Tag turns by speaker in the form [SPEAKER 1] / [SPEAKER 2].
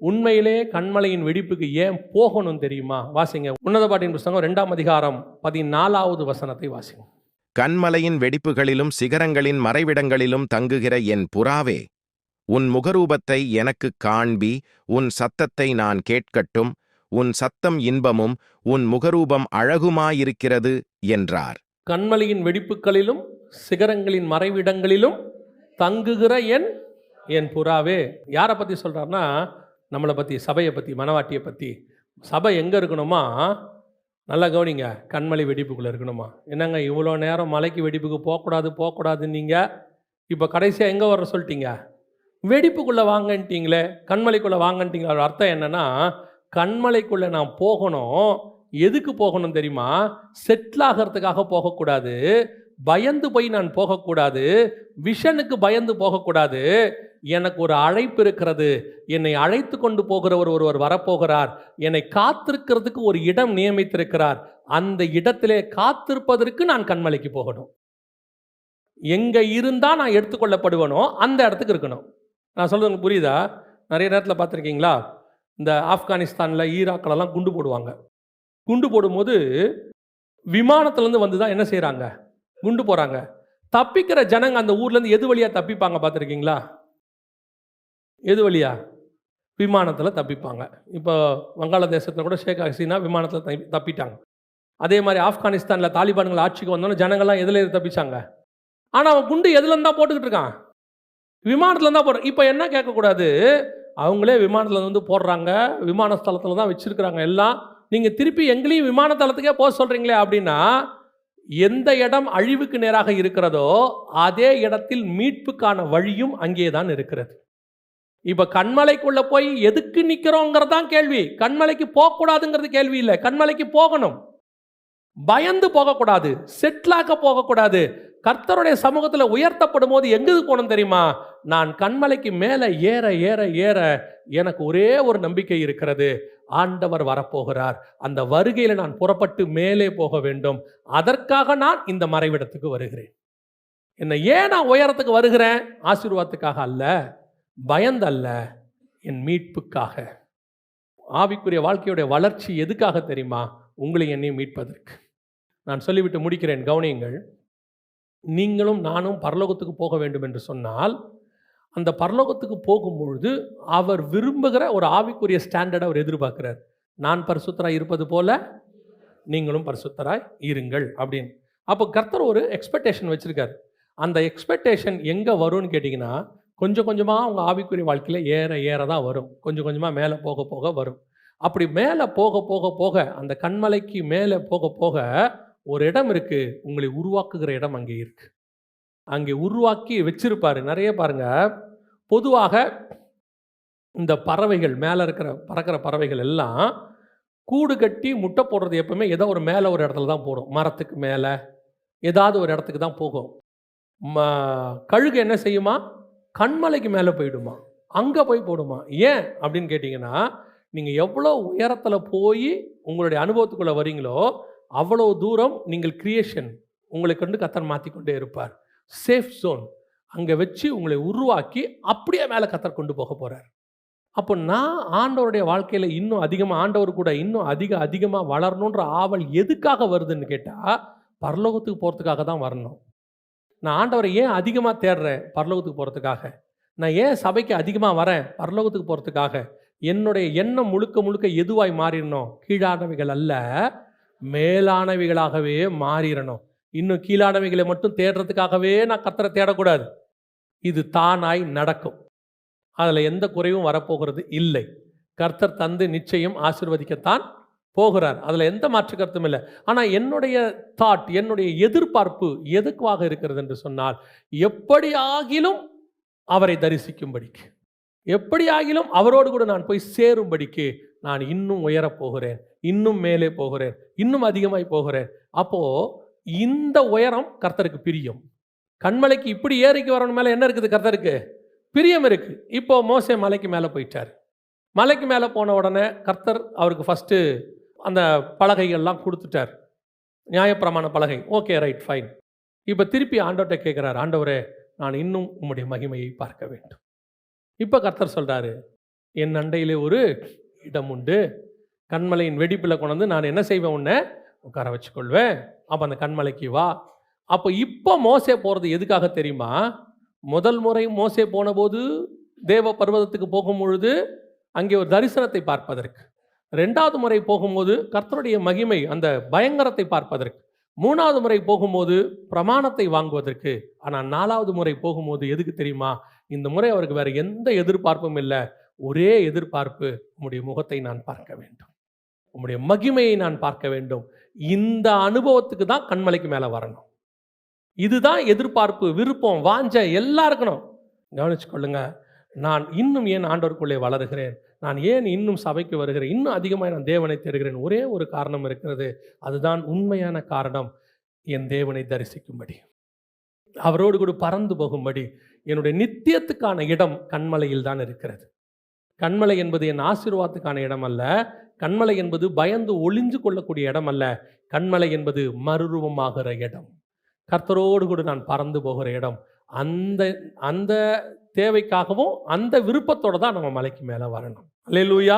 [SPEAKER 1] உண்மையிலே கண்மலையின் வெடிப்புக்கு ஏன் போகணும் தெரியுமா? வாசிங்க. உன்னத பாட்டின் புஸ்தகம் ரெண்டாம் அதிகாரம் பதினாலாவது வசனத்தை வாசிங்க.
[SPEAKER 2] கண்மலையின் வெடிப்புகளிலும் சிகரங்களின் மறைவிடங்களிலும் தங்குகிற என் புறாவே உன் முகரூபத்தை எனக்குக் காண்பி உன் சத்தத்தை நான் கேட்கட்டும் உன் சத்தம் இன்பமும் உன் முகரூபம் அழகுமாயிருக்கிறது என்றார்.
[SPEAKER 1] கண்மலையின் வெடிப்புகளிலும் சிகரங்களின் மறைவிடங்களிலும் தங்குகிற என் என் புறாவே. யாரை பற்றி சொல்கிறாருன்னா நம்மளை பற்றி சபையை பற்றி மனவாட்டியை பற்றி சபை எங்கே இருக்கணுமா? நல்லா கவனிங்க. கண்மலை வெடிப்புக்குள்ளே இருக்கணுமா? என்னங்க இவ்வளோ நேரம் மலைக்கு வெடிப்புக்கு போகக்கூடாது போகக்கூடாதுன்னு நீங்கள் இப்போ கடைசியாக எங்கே வர சொல்லிட்டீங்க? வெடிப்புக்குள்ளே வாங்கன்ட்டீங்களே கண்மலைக்குள்ளே வாங்கன்ட்டீங்களா. அர்த்தம் என்னென்னா கண்மலைக்குள்ளே நான் போகணும். எதுக்கு போகணும் தெரியுமா? செட்டில் ஆகிறதுக்காக போகக்கூடாது. பயந்து போய் நான் போகக்கூடாது. விஷனுக்கு பயந்து போகக்கூடாது. எனக்கு ஒரு அழைப்பு இருக்கிறது. என்னை அழைத்து கொண்டு போகிறவர் ஒருவர் வரப்போகிறார். என்னை காத்திருக்கிறதுக்கு ஒரு இடம் நியமித்திருக்கிறார். அந்த இடத்திலே காத்திருப்பதற்கு நான் கண்மலைக்கு போகணும். எங்க இருந்தா நான் எடுத்துக்கொள்ளப்படுவனோ அந்த இடத்துக்கு இருக்கணும். நான் சொல்றது புரியுதா? நிறைய நேரத்தில் பார்த்துருக்கீங்களா? இந்த ஆப்கானிஸ்தானில் ஈராக்கிலலாம் குண்டு போடுவாங்க. குண்டு போடும்போது விமானத்துலேருந்து வந்து தான் என்ன செய்கிறாங்க குண்டு போகிறாங்க தப்பிக்கிற ஜனங்க அந்த ஊர்லேருந்து எது வழியாக தப்பிப்பாங்க பார்த்துருக்கீங்களா? எது வழியா? விமானத்தில் தப்பிப்பாங்க. இப்போ வங்காளதேசத்தில் கூட ஷேக் ஹசீனா விமானத்தில் தப்பி தப்பிட்டாங்க. அதே மாதிரி ஆப்கானிஸ்தானில் தாலிபான்கள் ஆட்சிக்கு வந்தோன்னே ஜனங்கள்லாம் எதில் தப்பிச்சாங்க? ஆனால் அவன் குண்டு எதுல இருந்தா போட்டுக்கிட்டு இருக்கான்? விமானத்தில் தான் போடுறான் இப்போ என்ன கேட்கக்கூடாது? அவங்களே விமானத்தில் வந்து போடுறாங்க விமான ஸ்தலத்தில் தான் வச்சுருக்குறாங்க எல்லாம். நீங்கள் திருப்பி எங்களையும் விமானத்தலத்துக்கே போக சொல்கிறீங்களே அப்படின்னா எந்த இடம் அழிவுக்கு நேராக இருக்கிறதோ அதே இடத்தில் மீட்புக்கான வழியும் அங்கே தான் இருக்கிறது. இப்போ கண்மலைக்குள்ள போய் எதுக்கு நிற்கிறோங்கிறது தான் கேள்வி. கண்மலைக்கு போகக்கூடாதுங்கிறது கேள்வி இல்லை. கண்மலைக்கு போகணும். பயந்து போகக்கூடாது. செட்டிலாக்க போகக்கூடாது. கர்த்தருடைய சமூகத்தில் உயர்த்தப்படும் போது எங்குக்கு போகணும் தெரியுமா? நான் கண்மலைக்கு மேலே ஏற ஏற ஏற எனக்கு ஒரே ஒரு நம்பிக்கை இருக்கிறது. ஆண்டவர் வரப்போகிறார். அந்த வருகையில் நான் புறப்பட்டு மேலே போக வேண்டும். அதற்காக நான் இந்த மறைவிடத்துக்கு வருகிறேன். என்னை ஏன் நான் உயரத்துக்கு வருகிறேன்? ஆசீர்வாதத்துக்காக அல்ல பயந்தல்ல என் மீட்புக்காக. ஆவிக்குரிய வாழ்க்கையுடைய வளர்ச்சி எதுக்காக தெரியுமா? உங்களை என்னையும் மீட்பதற்கு. நான் சொல்லிவிட்டு முடிக்கிறேன். கவனியுங்கள் நீங்களும் நானும் பரலோகத்துக்கு போக வேண்டும் என்று சொன்னால் அந்த பரலோகத்துக்கு போகும்பொழுது அவர் விரும்புகிற ஒரு ஆவிக்குரிய ஸ்டாண்டர்டை அவர் எதிர்பார்க்கிறார். நான் பரிசுத்தராய் இருப்பது போல நீங்களும் பரிசுத்தராய் இருங்கள் அப்படின்னு. அப்போ கர்த்தர் ஒரு எக்ஸ்பெக்டேஷன் வச்சுருக்கார். அந்த எக்ஸ்பெக்டேஷன் எங்கே வரும்னு கேட்டிங்கன்னா கொஞ்சம் கொஞ்சமாக அவங்க ஆவிக்குரிய வாழ்க்கையில் ஏற ஏற தான் வரும். கொஞ்சம் கொஞ்சமாக மேலே போக போக வரும். அப்படி மேலே போக போக போக அந்த கண்மலைக்கு மேலே போக போக ஒரு இடம் இருக்குது உங்களை உருவாக்குகிற இடம் அங்கே இருக்குது அங்கே உருவாக்கி வச்சிருப்பாரு. நிறைய பாருங்க. பொதுவாக இந்த பறவைகள் மேலே இருக்கிற பறக்கிற பறவைகள் எல்லாம் கூடு கட்டி முட்டை போடுறது எப்பவுமே ஏதோ ஒரு மேலே ஒரு இடத்துல தான் போடும். மரத்துக்கு மேலே ஏதாவது ஒரு இடத்துக்கு தான் போகும். ம கழுகு என்ன செய்யுமா? கண்மலைக்கு மேலே போயிடுமா? அங்கே போய் போடுமா? ஏன்? அப்படின்னு கேட்டிங்கன்னா நீங்கள் எவ்வளோ உயரத்தில் போய் உங்களுடைய அனுபவத்துக்குள்ளே வரீங்களோ அவ்வளோ தூரம் நீங்கள் கிரியேஷன் உங்களை கொண்டு கத்தர் மாற்றி கொண்டே இருப்பார். சேஃப் ஜோன் அங்கே வச்சு உங்களை உருவாக்கி அப்படியே மேலே கத்தர் கொண்டு போக போகிறார் அப்போ நான் ஆண்டவருடைய வாழ்க்கையில் இன்னும் அதிகமாக ஆண்டவர் கூட இன்னும் அதிக அதிகமாக வளரணுன்ற ஆவல் எதுக்காக வருதுன்னு கேட்டால் பரலோகத்துக்கு போகிறதுக்காக தான் வரணும். நான் ஆண்டவரை ஏன் அதிகமாக தேடுறேன் பரலோகத்துக்கு போகிறதுக்காக நான் ஏன் சபைக்கு அதிகமாக வரேன் பரலோகத்துக்கு போகிறதுக்காக என்னுடைய எண்ணம் முழுக்க முழுக்க எதுவாய் மாறிடணும் கீழானவைகள் அல்ல. மேலானவைகளாகவே மாறிடணும் இன்னும் கீழானவைகளை மட்டும் தேடுறதுக்காகவே நான் கத்தரை தேடக்கூடாது. இது தானாய் நடக்கும். அதில் எந்த குறைவும் வரப்போகிறது இல்லை. கர்த்தர் தந்து நிச்சயம் ஆசிர்வதிக்கத்தான் போகிறார். அதில் எந்த மாற்று கருத்தும் இல்லை. ஆனால் என்னுடைய தாட் என்னுடைய எதிர்பார்ப்பு எதுக்காக இருக்கிறது என்று சொன்னால் எப்படியாகிலும் அவரை தரிசிக்கும்படிக்கு. எப்படியாகிலும் அவரோடு கூட நான் போய் சேரும்படிக்கு நான் இன்னும் உயரப் போகிறேன் இன்னும் மேலே போகிறேன் இன்னும் அதிகமாய் போகிறேன். அப்போ இந்த உயரம் கர்த்தருக்கு பிரியம். கண்மலைக்கு இப்படி ஏறிக்கு வரணும் மேலே என்ன இருக்குது கர்த்தருக்கு? பிரியம் இருக்கு. இப்போ மோசே மலைக்கு மேலே போயிட்டார். மலைக்கு மேலே போன உடனே கர்த்தர் அவருக்கு ஃபஸ்ட்டு அந்த பலகைகள்லாம் கொடுத்துட்டார். நியாயப்பிரமாண பலகை. ஓகே ரைட் ஃபைன் இப்போ திருப்பி ஆண்டவர்கிட்ட கேட்குறாரு ஆண்டவரே நான் இன்னும் உம்முடைய மகிமையை பார்க்க வேண்டும். இப்போ கர்த்தர் சொல்கிறாரு என் அண்டையிலே ஒரு இடம் உண்டு. கண்மலையின் வெடிப்பில் கொண்டு வந்து நான் என்ன செய்வேன் உன்னை? உட்கார வச்சுக்கொள்வேன். அப்போ அந்த கண்மலைக்கு வா. அப்போ இப்போ மோசே போகிறது எதுக்காக தெரியுமா? முதல் முறை மோசே போனபோது தேவ பர்வதத்துக்கு போகும் பொழுது அங்கே ஒரு தரிசனத்தை பார்ப்பதற்கு. ரெண்டாவது முறை போகும்போது கர்த்தருடைய மகிமை அந்த பயங்கரத்தை பார்ப்பதற்கு. மூணாவது முறை போகும்போது பிரமாணத்தை வாங்குவதற்கு. ஆனால் நாலாவது முறை போகும்போது எதுக்கு தெரியுமா? இந்த முறை அவருக்கு வேறு எந்த எதிர்பார்ப்பும் இல்லை. ஒரே எதிர்பார்ப்பு உம்முடைய முகத்தை நான் பார்க்க வேண்டும். உம்முடைய மகிமையை நான் பார்க்க வேண்டும். இந்த அனுபவத்துக்கு தான் கண்மலைக்கு மேலே வரணும். இதுதான் எதிர்பார்ப்பு விருப்பம் வாஞ்ச எல்லாம் இருக்கணும் கவனிச்சுக்கொள்ளுங்க நான் இன்னும் ஏன் ஆண்டவருக்குள்ளே வளருகிறேன்? நான் ஏன் இன்னும் சபைக்கு வருகிறேன்? இன்னும் அதிகமாக நான் தேவனை தேடுகிறேன்? ஒரே ஒரு காரணம் இருக்கிறது. அதுதான் உண்மையான காரணம். என் தேவனை தரிசிக்கும்படி. அவரோடு கூட பறந்து போகும்படி. என்னுடைய நித்தியத்துக்கான இடம் கண்மலையில் தான் இருக்கிறது. கண்மலை என்பது என் ஆசீர்வாதத்துக்கான இடம் அல்ல கண்மலை என்பது பயந்து ஒளிஞ்சு கொள்ளக்கூடிய இடம் அல்ல கண்மலை என்பது மறுரூபமாகிற இடம். கர்த்தரோடு கூட நான் பறந்து போகிற இடம். அந்த அந்த தேவைக்காகவும் அந்த விருப்பத்தோடு தான் நம்ம மலைக்கு மேலே வரணும். அல்லேலூயா.